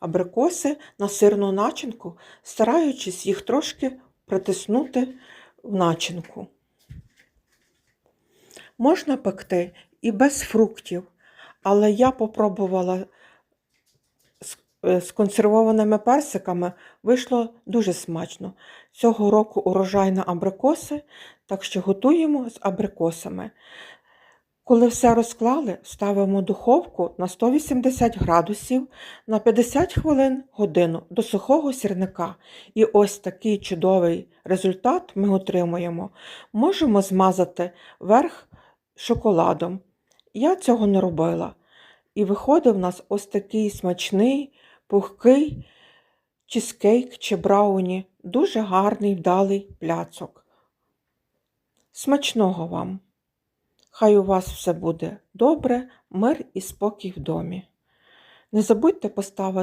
абрикоси на сирну начинку, стараючись їх трошки притиснути в начинку. Можна пекти і без фруктів, але я попробувала з, е, консервованими персиками, вийшло дуже смачно. Цього року урожай на абрикоси, так що готуємо з абрикосами. Коли все розклали, ставимо духовку на 180 градусів на 50 хвилин годину до сухого сірника. І ось такий чудовий результат ми отримуємо. Можемо змазати верх шоколадом. Я цього не робила. І виходить в нас ось такий смачний, пухкий чизкейк чи брауні. Дуже гарний вдалий пляцок. Смачного вам! Хай у вас все буде добре, мир і спокій в домі. Не забудьте поставити